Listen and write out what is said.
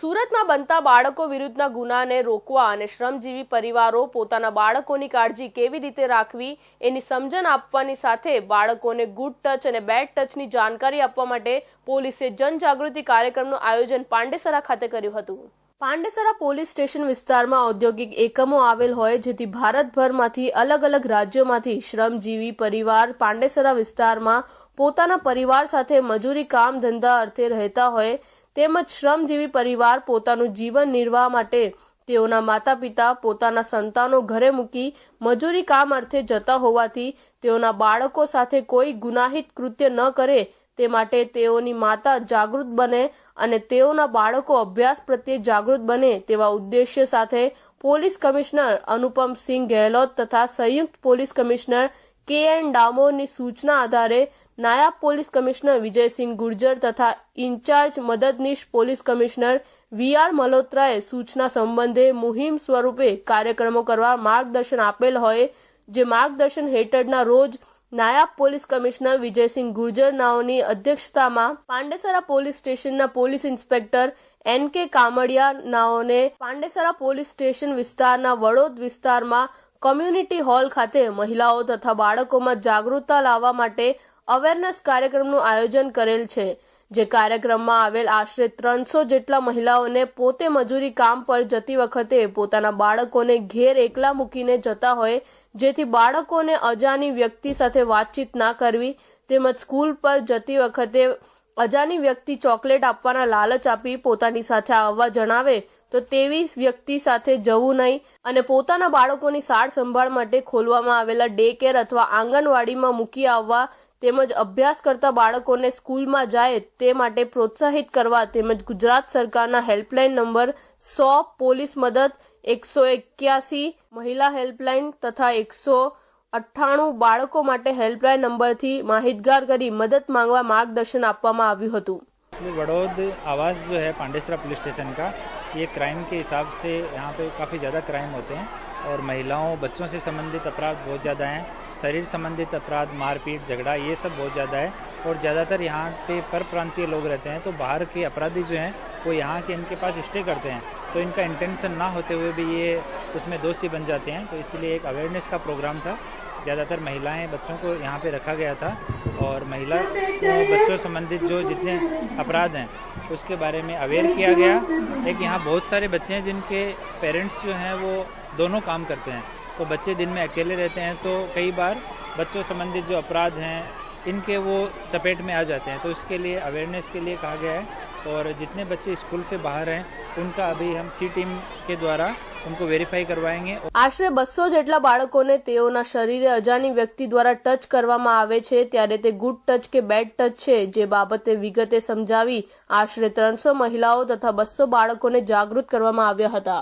સુરતમાં બનતા બાળકો વિરુદ્ધના ગુનાને રોકવા અને શ્રમજીવી પરિવારો પોતાના બાળકોની કાળજી કેવી રીતે રાખવી એની સમજણ આપવાની સાથે બાળકોને ગુડ ટચ અને બેડ ટચની જાણકારી આપવા માટે પોલીસે જનજાગૃતિ કાર્યક્રમનું આયોજન પાંડેસરા ખાતે કર્યું હતું. પાંડેસરા પોલીસ સ્ટેશન વિસ્તારમાં ઔદ્યોગિક એકમો આવેલ હોય, જેથી ભારતભરમાંથી અલગ અલગ રાજ્યોમાંથી શ્રમજીવી પરિવાર પાંડેસરા વિસ્તારમાં પોતાના પરિવાર સાથે મજૂરી, કામ ધંધા અર્થે રહેતા હોય તેમજ શ્રમજીવી પરિવાર પોતાનું જીવન નિર્વાહ માટે તેઓના માતા પિતા પોતાના સંતાનો ઘરે મૂકી મજૂરી કામ અર્થે જતા હોવાથી તેઓના બાળકો સાથે કોઈ ગુનાહિત કૃત્ય ન કરે. તે માટે તેઓની માતા જાગૃત બને અને તેઓના બાળકો અભ્યાસ પ્રત્યે જાગૃત બને તેવા ઉદ્દેશ્ય સાથે પોલીસ કમિશનર અનુપમ સિંહ ગેહલોત તથા સંયુક્ત પોલીસ કમિશનર કે એન ડામોરની સૂચના આધારે નાયબ પોલીસ કમિશનર વિજયસિંહ ગુર્જર તથા ઇન્ચાર્જ મદદનીશ પોલીસ કમિશનર વી આર મલ્હોત્રાએ સૂચના સંબંધે મુહિમ સ્વરૂપે કાર્યક્રમો કરવા માર્ગદર્શન આપેલ હોય, જે માર્ગદર્શન હેઠળના રોજ નાયબ પોલીસ કમિશનર વિજયસિંહ ગુર્જર નાઓની અધ્યક્ષતામાં પાંડેસરા પોલીસ સ્ટેશનના police inspector N K Kamdiya નાઓને Pandesara police station વિસ્તારના વડોદ વિસ્તારમાં કોમ્યુનિટી હોલ ખાતે મહિલાઓ તથા બાળકોમાં જાગૃતતા લાવવા માટે અવેરનેસ કાર્યક્રમનું આયોજન કરેલ છે, જે કાર્યક્રમમાં આવેલ આશરે ત્રણસો જેટલા મહિલાઓને પોતે મજૂરી કામ પર જતી વખતે પોતાના બાળકોને ઘેર એકલા મૂકીને જતા હોય, જેથી બાળકોને અજાની વ્યક્તિ સાથે વાતચીત ના કરવી તેમજ સ્કૂલ પર જતી વખતે અજાની વ્યક્તિ ચોકલેટ આપવાના લાલચ આપી પોતાની સાથે આવવા જણાવે તો તેવી વ્યક્તિ સાથે જવું નહીં અને પોતાના બાળકોની સાર સંભાળ માટે ખોલવામાં આવેલા ડે કેર અથવા આંગણવાડીમાં મૂકી આવવા તેમજ અભ્યાસ કરતા બાળકોને સ્કૂલમાં જાય તે માટે પ્રોત્સાહિત કરવા તેમજ ગુજરાત સરકારના હેલ્પલાઇન નંબર સો પોલીસ મદદ એકસો એક્યાસી, મહિલા હેલ્પલાઇન તથા એકસો અઠ્ઠાણું બાળકો માટે હેલ્પલાઇન નંબરથી માહિતગાર કરી મદદ માંગવા માર્ગદર્શન આપવામાં આવ્યું હતું ये बड़ौद आवास जो है पांडेसरा पुलिस स्टेशन का ये क्राइम के हिसाब से यहाँ पे काफ़ी ज़्यादा क्राइम होते हैं और महिलाओं बच्चों से संबंधित अपराध बहुत ज़्यादा हैं शरीर संबंधित अपराध मारपीट झगड़ा ये सब बहुत ज़्यादा है और ज़्यादातर यहाँ पे पर प्रांतीय लोग रहते हैं तो बाहर के अपराधी जो हैं वो यहाँ के इनके पास स्टे करते हैं तो इनका इंटेंशन ना होते हुए भी ये उसमें दोषी बन जाते हैं। तो इसीलिए एक अवेयरनेस का प्रोग्राम था। ज़्यादातर महिलाएँ बच्चों को यहाँ पे रखा गया था और महिला बच्चों संबंधित जो जितने अपराध हैं, उसके बारे में अवेयर किया गया। एक यहाँ बहुत सारे बच्चे हैं जिनके पेरेंट्स जो हैं वो दोनों काम करते हैं। तो बच्चे दिन में अकेले रहते हैं तो कई बार बच्चों संबंधित जो अपराध हैं, इनके वो चपेट में आ जाते हैं। तो इसके लिए अवेयरनेस के लिए कहा गया है और जितने बच्चे स्कूल से बाहर हैं उनका अभी हम सी टीम के द्वारा उनको वेरीफाई करवाएंगे આશરે બસો જેટલા બાળકોને તેઓના શરીરે અજાણી વ્યક્તિ દ્વારા ટચ કરવામાં આવે છે ત્યારે તે ગુડ ટચ કે બેડ ટચ છે જે બાબતે વિગતે સમજાવી આશરે ત્રણસો મહિલાઓ તથા બસો બાળકોને જાગૃત કરવામાં આવ્યા હતા